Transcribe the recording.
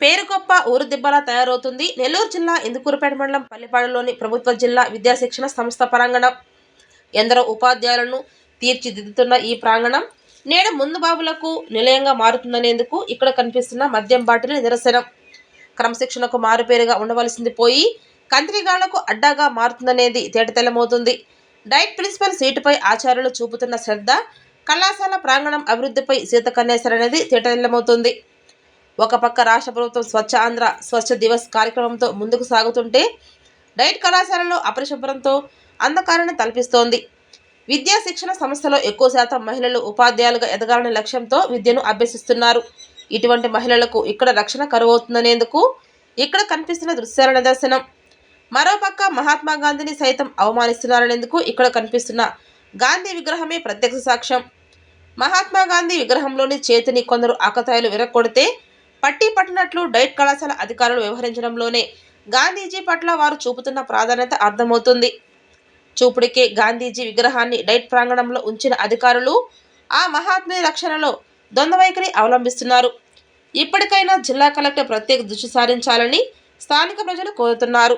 పేరుకొప్ప ఊరు దిబ్బలా తయారవుతుంది. నెల్లూరు జిల్లా ఇందుకూరుపేట మండలం పల్లిపాడులోని ప్రభుత్వ జిల్లా విద్యాశిక్షణ సంస్థ ప్రాంగణం. ఎందరో ఉపాధ్యాయులను తీర్చిదిద్దుతున్న ఈ ప్రాంగణం నేడు ముందు బాబులకు నిలయంగా మారుతుందనేందుకు ఇక్కడ కనిపిస్తున్న మద్యం బాటిల్ నిదర్శనం క్రమశిక్షణకు మారుపేరుగా ఉండవలసింది పోయి కంత్రిగాళ్ళకు అడ్డాగా మారుతుందనేది తేటతెల్లమవుతుంది. డైట్ ప్రిన్సిపల్ సీటుపై ఆచార్యులు చూపుతున్న శ్రద్ధ కళాశాల ప్రాంగణం అభివృద్ధిపై సీతకన్నేశ్వరనేది తేటతెల్లమవుతుంది. ఒక పక్క రాష్ట్ర ప్రభుత్వం స్వచ్ఛ ఆంధ్ర స్వచ్ఛ దివస్ కార్యక్రమంతో ముందుకు సాగుతుంటే డైట్ కళాశాలలో అపరిశుభ్రంతో అంధకారాన్ని తలపిస్తోంది. విద్యా శిక్షణ సంస్థలో ఎక్కువ శాతం మహిళలు ఉపాధ్యాయులుగా ఎదగాలనే లక్ష్యంతో విద్యను అభ్యసిస్తున్నారు. ఇటువంటి మహిళలకు ఇక్కడ రక్షణ కరువవుతుందనేందుకు ఇక్కడ కనిపిస్తున్న దృశ్యాల నిదర్శనం. మరోపక్క మహాత్మా గాంధీని సైతం అవమానిస్తున్నారనేందుకు ఇక్కడ కనిపిస్తున్న గాంధీ విగ్రహమే ప్రత్యక్ష సాక్ష్యం. మహాత్మా గాంధీ విగ్రహంలోని చేతిని కొందరు ఆకతాయిలు విరగొడితే పట్టి పట్టినట్లు డైట్ కళాశాల అధికారులు వ్యవహరించడంలోనే గాంధీజీ పట్ల వారు చూపుతున్న ప్రాధాన్యత అర్థమవుతుంది. చూపుడికే గాంధీజీ విగ్రహాన్ని డైట్ ప్రాంగణంలో ఉంచిన అధికారులు ఆ మహాత్ముని రక్షణలో ద్వంద్వ వైఖరి అవలంబిస్తున్నారు. ఇప్పటికైనా జిల్లా కలెక్టర్ ప్రత్యేక దృష్టి సారించాలని స్థానిక ప్రజలు కోరుతున్నారు.